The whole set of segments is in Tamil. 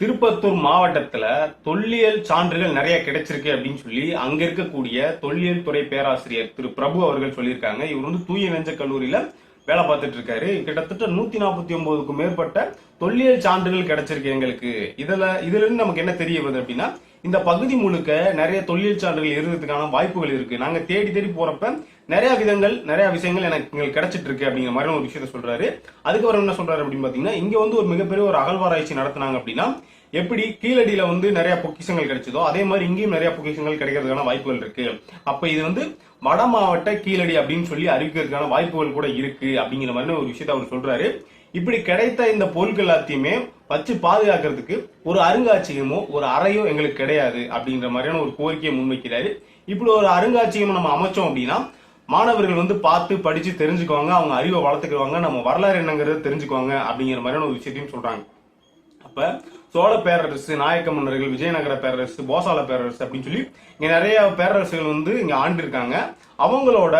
திருப்பத்தூர் மாவட்டத்துல தொல்லியல் சான்றுகள் நிறைய கிடைச்சிருக்கு அப்படின்னு சொல்லி அங்க இருக்கக்கூடிய தொல்லியல் துறை பேராசிரியர் திரு பிரபு அவர்கள் சொல்லியிருக்காங்க. இவர் வந்து தூய நெஞ்ச கல்லூரியில வேலை பார்த்துட்டு இருக்காரு. கிட்டத்தட்ட நூத்தி நாற்பத்தி ஒன்பதுக்கும் மேற்பட்ட தொல்லியல் சான்றுகள் கிடைச்சிருக்கு எங்களுக்கு. இதுல இதுல இருந்து நமக்கு என்ன தெரிய வருது அப்படின்னா இந்த பகுதி முழுக்க நிறைய தொல்லியல் சான்றுகள் இருக்கிறதுக்கான வாய்ப்புகள் இருக்கு. நாங்க தேடி தேடி போறப்ப நிறைய விதங்கள் நிறைய விஷயங்கள் எனக்கு எங்களுக்கு கிடைச்சிட்டு இருக்கு அப்படிங்கிற மாதிரி ஒரு விஷயத்த சொல்றாரு. அதுக்கப்புறம் என்ன சொல்றாரு அப்படின்னு பாத்தீங்கன்னா இங்க வந்து ஒரு மிகப்பெரிய ஒரு அகழ்வாராய்ச்சி நடத்தினாங்க அப்படின்னா எப்படி கீழடியில வந்து நிறைய பொக்கிஷங்கள் கிடைச்சதோ அதே மாதிரி இங்கேயும் நிறைய பொக்கிஷங்கள் கிடைக்கிறதுக்கான வாய்ப்புகள் இருக்கு. அப்ப இது வந்து வட மாவட்ட கீழடி அப்படின்னு சொல்லி அறிவிக்கிறதுக்கான வாய்ப்புகள் கூட இருக்கு அப்படிங்கிற மாதிரி ஒரு விஷயத்த அவர் சொல்றாரு. இப்படி கிடைத்த இந்த பொருட்கள் எல்லாத்தையுமே வச்சு பாதுகாக்கிறதுக்கு ஒரு அருங்காட்சியகமோ ஒரு அறையோ எங்களுக்கு கிடையாது அப்படிங்கிற மாதிரியான ஒரு கோரிக்கையை முன்வைக்கிறாரு. இப்படி ஒரு அருங்காட்சியகம் நம்ம அமைச்சோம் அப்படின்னா மாணவர்கள் வந்து பார்த்து படிச்சு தெரிஞ்சுக்குவாங்க அவங்க அறிவை வளர்த்துக்குவாங்க நம்ம வரலாறு என்னங்கிறத தெரிஞ்சுக்குவாங்க அப்படிங்கிற மாதிரியான ஒரு விஷயத்தையும் சொல்றாங்க. அப்ப சோழ பேரரசு நாயக்க மன்னர்கள் விஜயநகர பேரரசு போசால பேரரசு அப்படின்னு சொல்லி இங்க நிறைய பேரரசுகள் வந்து இங்க ஆண்டிருக்காங்க. அவங்களோட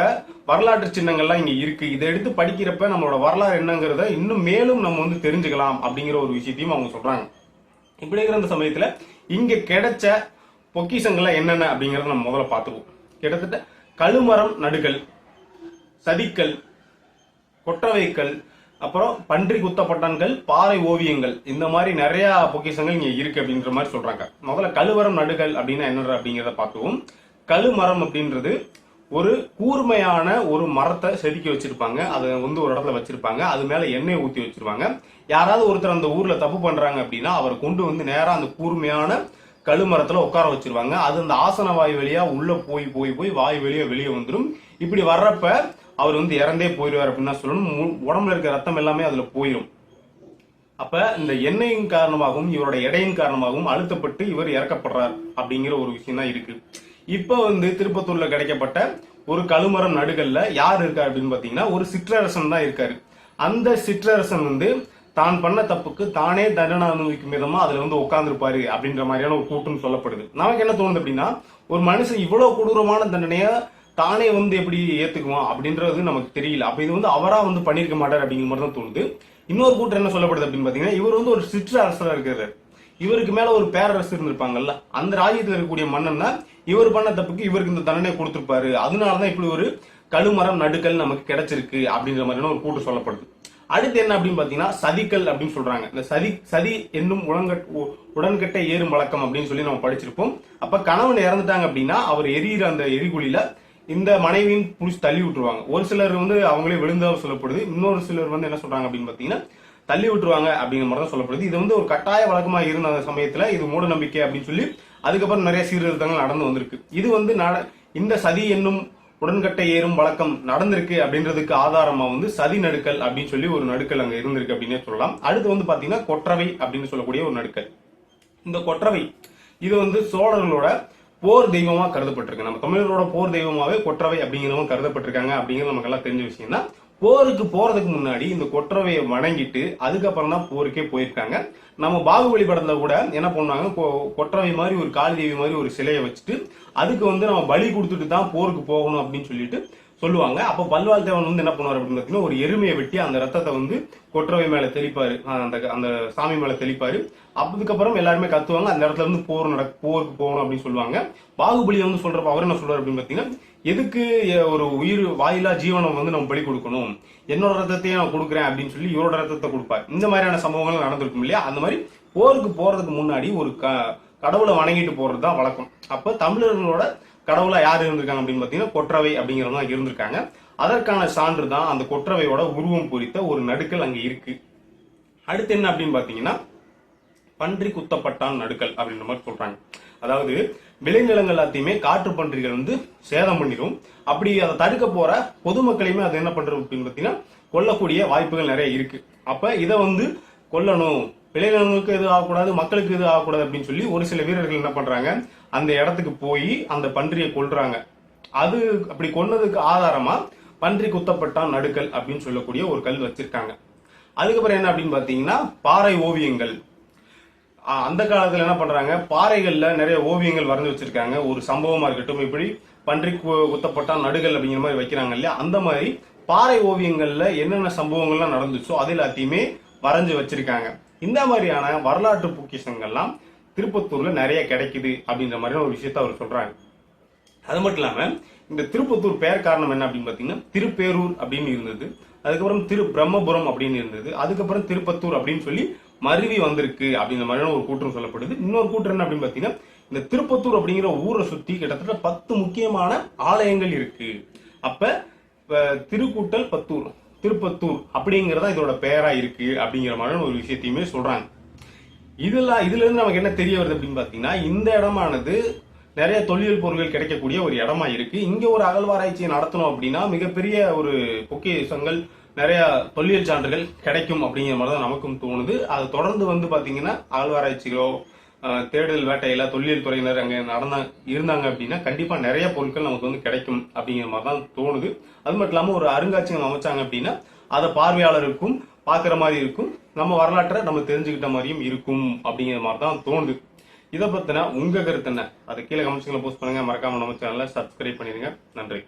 வரலாற்று சின்னங்கள்லாம் இங்க இருக்கு. இதை எடுத்து படிக்கிறப்ப நம்மளோட வரலாறு என்னங்கிறத இன்னும் மேலும் நம்ம வந்து தெரிஞ்சுக்கலாம் அப்படிங்கிற ஒரு விஷயத்தையும் அவங்க சொல்றாங்க. இப்படி இருக்கிற அந்த சமயத்துல இங்க கிடைச்ச பொக்கிஷங்கள்லாம் என்னென்ன அப்படிங்கறத நம்ம முதல்ல பார்த்துக்குவோம். கிட்டத்தட்ட கழுமரம் நடுகள் சதிக்கல் கொற்றவைக்கல் அப்புறம் பன்றி குத்தப்பட்டன்கள் பாறை ஓவியங்கள். இந்த மாதிரி நிறைய பொக்கிஷங்கள் இங்க இருக்கு அப்படின்ற மாதிரி சொல்றாங்க. முதல்ல கழுவரம் நடுகள் அப்படின்னா என்ன அப்படிங்கிறத பார்த்துவோம். கழுமரம் அப்படின்றது ஒரு கூர்மையான ஒரு மரத்தை செதுக்கி வச்சிருப்பாங்க. அதை வந்து ஒரு இடத்துல வச்சிருப்பாங்க. அது மேல எண்ணெய் ஊத்தி வச்சிருப்பாங்க யாராவது ஒருத்தர் அந்த ஊர்ல தப்பு பண்றாங்க அப்படின்னா அவரை கொண்டு வந்து நேரா அந்த கூர்மையான கழுமரத்துல உட்கார வச்சிருவாங்க. அது அந்த ஆசன வாய் வழியா உள்ள போய் போய் போய் வாய் வெளியே வெளியே வந்துடும் இப்படி வர்றப்ப அவர் வந்து இறந்தே போயிடுவார் அப்படின்னு சொல்லணும். மு- உடம்புல இருக்க ரத்தம் எல்லாமே அதுல போயிடும் அப்ப இந்த எண்ணெயின் காரணமாகவும் இவரோட எடையின் காரணமாகவும் அழுத்தப்பட்டு இவர் இறக்கப்படுறார் அப்படிங்கிற ஒரு விஷயம் தான் இருக்கு. இப்ப வந்து திருப்பத்தூர்ல கிடைக்கப்பட்ட ஒரு கழுமரம் நடுகல்ல யார் இருக்கார் அப்படின்னு பாத்தீங்கன்னா ஒரு சிற்றரசன் தான் இருக்காரு. அந்த சிற்றரசன் வந்து தான் பண்ண தப்புக்கு தானே தண்டனை அனுபவிக்கும் விதமா அதுல வந்து உட்கார்ந்துருப்பாரு அப்படின்ற மாதிரியான ஒரு கூட்டம் சொல்லப்படுது. நமக்கு என்ன தோணுது அப்படின்னா ஒரு மனுஷன் இவ்வளவு கொடூரமான தண்டனையை தானே வந்து எப்படி ஏத்துக்குவான் அப்படின்றது நமக்கு தெரியல. அப்ப இது வந்து அவரா வந்து பண்ணிருக்க மாட்டார் அப்படிங்கிற மாதிரி தான் தோணுது. இன்னொரு கூட்டம் என்ன சொல்லப்படுது அப்படின்னு பாத்தீங்கன்னா இவர் வந்து ஒரு சிற்று அரசரா இருக்கிறார் இவருக்கு மேல ஒரு பேரரசு இருந்திருப்பாங்கல்ல அந்த ராஜ்யத்தில் இருக்கக்கூடிய மன்னன் தான் இவர் பண்ண தப்புக்கு இவருக்கு இந்த தண்டனை கொடுத்திருப்பாரு. அதனாலதான் இப்படி ஒரு கழுமரம் நடுக்கல் நமக்கு கிடைச்சிருக்கு அப்படின்ற மாதிரியான ஒரு கூட்டம் சொல்லப்படுது. அடுத்து என்ன அப்படின்னு பாத்தீங்கன்னா சதிக்கல் அப்படின்னு சொல்றாங்க. இந்த சதி சதி என்னும் உடன்கட் உ- உடன்கட்டை ஏறும் வழக்கம் அப்படின்னு சொல்லி நம்ம படிச்சிருப்போம். அப்ப கணவன் இறந்துட்டாங்க அப்படின்னா அவர் எரியிற அந்த எரிகுழியில இந்த மனைவியும் பிடிச்சி தள்ளி விட்டுருவாங்க. ஒரு சிலர் வந்து அவங்களே விழுந்ததாக சொல்லப்படுது. இன்னொரு சிலர் வந்து என்ன சொல்றாங்க அப்படின்னு பாத்தீங்கன்னா தள்ளி விட்டுருவாங்க அப்படிங்கிற மாதிரி தான் சொல்லப்படுது. இது வந்து ஒரு கட்டாய வழக்கமா இருந்த அந்த சமயத்துல இது மூட நம்பிக்கை அப்படின்னு சொல்லி அதுக்கப்புறம் நிறைய சீர்திருத்தங்கள் நடந்து வந்திருக்கு. இது வந்து நட- இந்த சதி என்னும் உடன்கட்டை ஏறும் வழக்கம் நடந்திருக்கு அப்படின்றதுக்கு ஆதாரமா வந்து சதி நடுக்கல் அப்படின்னு சொல்லி ஒரு நடுக்கல் அங்க இருந்திருக்கு அப்படின்னே சொல்லலாம். அடுத்து வந்து பாத்தீங்கன்னா கொற்றவை அப்படின்னு சொல்லக்கூடிய ஒரு நடுக்கல். இந்த கொற்றவை இது வந்து சோழர்களோட போர் தெய்வமா கருதப்பட்டிருக்கு. நம்ம தமிழர்களோட போர் தெய்வமாவே கொற்றவை அப்படிங்கிறவங்க கருதப்பட்டிருக்காங்க அப்படிங்கிறது நமக்கு எல்லாம் தெரிஞ்ச விஷயம் தான். போருக்கு போறதுக்கு முன்னாடி இந்த கொற்றவையை வணங்கிட்டு அதுக்கப்புறம் தான் போருக்கே போயிருக்காங்க. நம்ம பாகுபலி படத்துல கூட என்ன பண்ணுவாங்க கொற்றவை மாதிரி ஒரு காளி தேவி மாதிரி ஒரு சிலையை வச்சுட்டு அதுக்கு வந்து நம்ம பலி கொடுத்துட்டு தான் போருக்கு போகணும் அப்படின்னு சொல்லிட்டு சொல்லுவாங்க. அப்ப பல்வால் தேவன் வந்து என்ன பண்ணுவார் அப்படின்னு பார்த்தீங்கன்னா ஒரு எருமையை வெட்டி அந்த ரத்தத்தை வந்து கொற்றவை மேல தெளிப்பாரு. அந்த அந்த சாமி மேல தெளிப்பாரு. அதுக்கப்புறம் எல்லாருமே கத்துவாங்க. அந்த இடத்துல இருந்து போர் நட போருக்கு போகணும் அப்படின்னு சொல்லுவாங்க. பாகுபலியை வந்து சொல்றப்ப அவர் என்ன சொல்றாரு அப்படின்னு பாத்தீங்கன்னா எதுக்கு ஒரு உயிர் வாயிலா ஜீவனம் வந்து நம்ம பலி கொடுக்கணும்? என்னோட ரத்தத்தையே நான் கொடுக்குறேன் அப்படின்னு சொல்லி இவரோட ரத்தத்தை கொடுப்பார். இந்த மாதிரியான சம்பவங்கள் நடந்திருக்கும் இல்லையா? அந்த மாதிரி போருக்கு போறதுக்கு முன்னாடி ஒரு க- கடவுளை வணங்கிட்டு போறது தான் வழக்கம். அப்ப தமிழர்களோட கடவுளா யார் இருந்திருக்காங்க அப்படின்னு பாத்தீங்கன்னா கொற்றவை அப்படிங்கிறவங்க தான் இருந்திருக்காங்க. அதற்கான சான்று தான் அந்த கொற்றவையோட உருவம் பொறித்த ஒரு நடுக்கல் அங்க இருக்கு. அடுத்து என்ன அப்படின்னு பாத்தீங்கன்னா பன்றி குத்தப்பட்டான் நடுக்கல் அப்படின்ற மாதிரி சொல்றாங்க. அதாவது விளைநிலங்கள் எல்லாத்தையுமே காற்று பன்றிகள் வந்து சேதம் பண்ணிடும் அப்படி அதை தடுக்க போற பொதுமக்களையுமே அது என்ன பண்றது அப்படின்னு பாத்தீங்கன்னா கொல்லக்கூடிய வாய்ப்புகள் நிறைய இருக்கு. அப்ப இதை வந்து கொல்லணும். விளைநிலங்களுக்கு எதுவும் ஆகக்கூடாது மக்களுக்கு எதுவும் ஆகக்கூடாது அப்படின்னு சொல்லி ஒரு சில வீரர்கள் என்ன பண்றாங்க? அந்த இடத்துக்கு போய் அந்த பன்றியை கொள்றாங்க அது அப்படி கொன்னதுக்கு ஆதாரமா பன்றி குத்தப்பட்டான் நடுக்கல் அப்படின்னு சொல்லக்கூடிய ஒரு கல் வச்சிருக்காங்க. அதுக்கப்புறம் என்ன அப்படின்னு பாத்தீங்கன்னா பாறை ஓவியங்கள். அந்த காலத்துல என்ன பண்றாங்க? பாறைகள்ல நிறைய ஓவியங்கள் வரைஞ்சு வச்சிருக்காங்க. ஒரு சம்பவமா இருக்கட்டும் இப்படி பன்றி குத்தப்பட்டா நடுகள் அப்படிங்கிற மாதிரி வைக்கிறாங்க இல்லையா? அந்த மாதிரி பாறை ஓவியங்கள்ல என்னென்ன சம்பவங்கள்லாம் நடந்துச்சோ அது எல்லாத்தையுமே வரைஞ்சு வச்சிருக்காங்க. இந்த மாதிரியான வரலாற்று பொக்கிஷங்கள்லாம் திருப்பத்தூர்ல நிறைய கிடைக்குது அப்படின்ற மாதிரியான ஒரு விஷயத்த அவர் சொல்றாங்க அது மட்டும் இல்லாம இந்த திருப்பத்தூர் பெயர் காரணம் என்ன அப்படின்னு பாத்தீங்கன்னா திருப்பேரூர் அப்படின்னு இருந்தது. அதுக்கப்புறம் திரு பிரம்மபுரம் அப்படின்னு இருந்தது. அதுக்கப்புறம் திருப்பத்தூர் அப்படின்னு சொல்லி மருவி வந்திருக்கு அப்படிங்கிற மாதிரியான ஒரு கூற்றம் சொல்லப்படுது. இன்னொரு கூற்று என்ன அப்படின்னு பாத்தீங்கன்னா இந்த திருப்பத்தூர் அப்படிங்கிற ஊரை சுத்தி கிட்டத்தட்ட பத்து முக்கியமான ஆலயங்கள் இருக்கு. அப்ப திருக்கூட்டல் பத்தூர். திருப்பத்தூர் அப்படிங்கிறதா இதோட பெயரா இருக்கு அப்படிங்கிற மாதிரியான ஒரு விஷயத்தையுமே சொல்றாங்க. இதுல இதுல இருந்து நமக்கு என்ன தெரிய வருது அப்படின்னு பாத்தீங்கன்னா இந்த இடமானது நிறைய தொல்லியல் பொருட்கள் கிடைக்கக்கூடிய ஒரு இடமா இருக்கு. இங்க ஒரு அகழ்வாராய்ச்சியை நடத்தணும் அப்படின்னா மிகப்பெரிய ஒரு பொக்கிஷங்கள் நிறைய தொல்லியல் சான்றுகள் கிடைக்கும் அப்படிங்கிற மாதிரி தான் நமக்கும் தோணுது. அது தொடர்ந்து வந்து பாத்தீங்கன்னா அகழ்வாராய்ச்சிகளோ தேடுதல் வேட்டையில தொல்லியல் துறையினர் அங்கே நடந்த இருந்தாங்க அப்படின்னா கண்டிப்பா நிறைய பொருட்கள் நமக்கு வந்து கிடைக்கும் அப்படிங்கிற மாதிரி தான் தோணுது. அது மட்டும் இல்லாம ஒரு அருங்காட்சியகம் அமைச்சாங்க அப்படின்னா அதை பார்வையாளருக்கும் பார்க்குற மாதிரி இருக்கும். நம்ம வரலாற்றை நம்ம தெரிஞ்சுக்கிட்ட மாதிரியும் இருக்கும் அப்படிங்கிற மாதிரி தான் தோணுது. இதை பத்தின உங்க கருத்து என்ன? அதை கீழே கமெண்ட்ஸ்களை போஸ்ட் பண்ணுங்க. மறக்காம நம்ம சேனலை சப்ஸ்கிரைப் பண்ணிருங்க நன்றி.